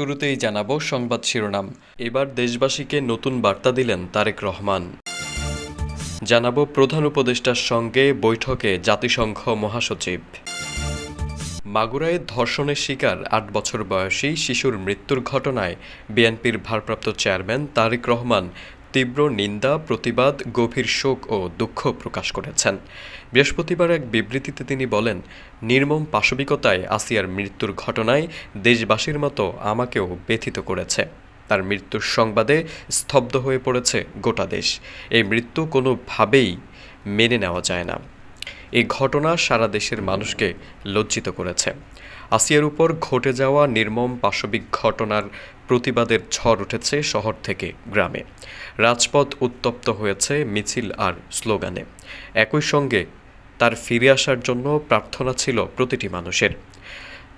শুরুতেই জানাব সংবাদ শিরোনাম। এবার দেশবাসীকে নতুন বার্তা দিলেন তারেক রহমান। জানাব প্রধান উপদেষ্টার সঙ্গে বৈঠকে জাতিসংঘ মহাসচিব। মাগুরায় ধর্ষণের শিকার আট বছর বয়সী শিশুর মৃত্যুর ঘটনায় বিএনপির ভারপ্রাপ্ত চেয়ারম্যান তারেক রহমান তীব্র নিন্দা, প্রতিবাদ, গভীর শোক ও দুঃখ প্রকাশ করেছেন। বৃহস্পতিবার এক বিবৃতিতে তিনি বলেন, নির্মম পাশবিকতায় আসিয়ার মৃত্যুর ঘটনায় দেশবাসীর মতো আমাকেও ব্যথিত করেছে। তার মৃত্যুর সংবাদে স্তব্ধ হয়ে পড়েছে গোটা দেশ। এই মৃত্যু কোনোভাবেই মেনে নেওয়া যায় না। এই ঘটনা সারা দেশের মানুষকে লজ্জিত করেছে। আসিয়ার উপর ঘটে যাওয়া নির্মম পাশবিক ঘটনার প্রতিবাদের ঝড় উঠেছে শহর থেকে গ্রামে। রাজপথ উত্তপ্ত হয়েছে মিছিল আর স্লোগানে। একই সঙ্গে তার ফিরে আসার জন্য প্রার্থনা ছিল প্রতিটি মানুষের।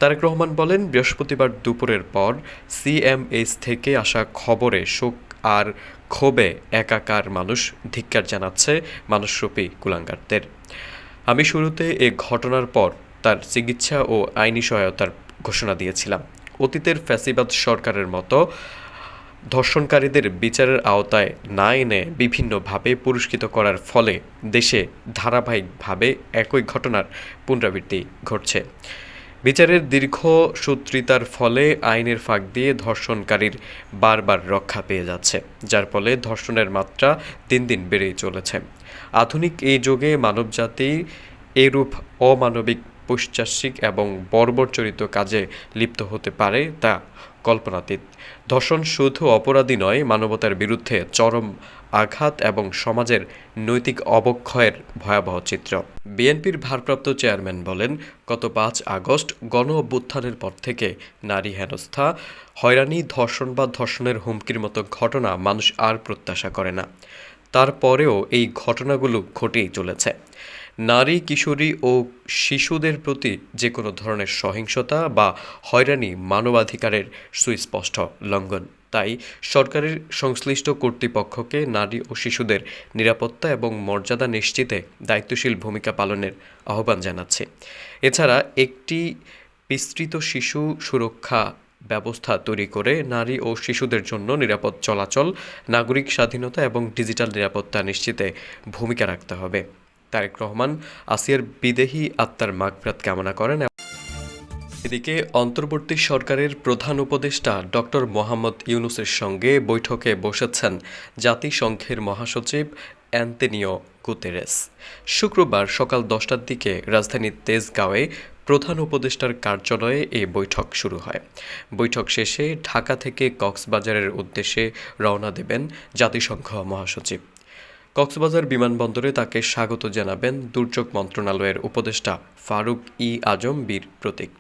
তারেক রহমান বলেন, বৃহস্পতিবার দুপুরের পর সিএমএস থেকে আসা খবরে শোক আর ক্ষোভে একাকার মানুষ ধিক্কার জানাচ্ছে মানুষরূপী কুলাঙ্গারদের। আমি শুরুতে এ ঘটনার পর তার চিকিৎসা ও আইনি সহায়তার ঘোষণা দিয়েছিলাম। অতীতের ফ্যাসিবাদ সরকারের মতো ধর্ষণকারীদের বিচারের আওতায় না এনে বিভিন্নভাবে পুরস্কৃত করার ফলে দেশে ধারাবাহিকভাবে একই ঘটনার পুনরাবৃত্তি ঘটছে। বিচারের দীর্ঘ সূত্রিতার ফলে আইনের ফাঁক দিয়ে ধর্ষণকারীর বারবার রক্ষা পেয়ে যাচ্ছে, যার ফলে ধর্ষণের মাত্রা দিন দিন বেড়েই চলেছে। আধুনিক এই যুগে মানবজাতি এরূপ অমানবিক পৈশাচিক এবং বর্বরচরিত কাজে লিপ্ত হতে পারে তা কল্পনাতীত। ধর্ষণ শুধু অপরাধী নয়, মানবতার বিরুদ্ধে চরম আঘাত এবং সমাজের নৈতিক অবক্ষয়ের ভয়াবহ চিত্র। বিএনপির ভারপ্রাপ্ত চেয়ারম্যান বলেন, গত পাঁচ আগস্ট গণ অভ্যুত্থানের পর থেকে নারী হেনস্থা, হয়রানি, ধর্ষণ বা ধর্ষণের হুমকির মতো ঘটনা মানুষ আর প্রত্যাশা করে না। তারপরেও এই ঘটনাগুলো ঘটেই চলেছে। নারী, কিশোরী ও শিশুদের প্রতি যে কোনো ধরনের সহিংসতা বা হয়রানি মানবাধিকারের সুস্পষ্ট লঙ্ঘন। তাই সরকারের সংশ্লিষ্ট কর্তৃপক্ষকে নারী ও শিশুদের নিরাপত্তা এবং মর্যাদা নিশ্চিতে দায়িত্বশীল ভূমিকা পালনের আহ্বান জানাচ্ছে। এছাড়া একটি বিস্তৃত শিশু সুরক্ষা ব্যবস্থা তৈরি করে নারী ও শিশুদের জন্য নিরাপদ চলাচল, নাগরিক স্বাধীনতা এবং ডিজিটাল নিরাপত্তা নিশ্চিতে ভূমিকা রাখতে হবে। তারেক রহমান, আসিয়ার বিদেহী আত্মার মাগফিরাত কামনা করেন এদিকে অন্তর্বর্তী সরকারের প্রধান উপদেষ্টা ডক্টর মোহাম্মদ ইউনুসের সঙ্গে বৈঠকে বসেছেন জাতিসংঘের মহাসচিব অ্যান্তেনিও গুতেরেস। শুক্রবার সকাল দশটার দিকে রাজধানীর তেজগাঁওয়ে প্রধান উপদেষ্টার কার্যালয়ে এই বৈঠক শুরু হয়। বৈঠক শেষে ঢাকা থেকে কক্সবাজারের উদ্দেশ্যে রওনা দেবেন জাতিসংঘ মহাসচিব। কক্সবাজার বিমানবন্দরে তাকে স্বাগত জানাবেন দুর্যোগ মন্ত্রণালয়ের উপদেষ্টা ফারুক ই আজম বীর প্রতীক।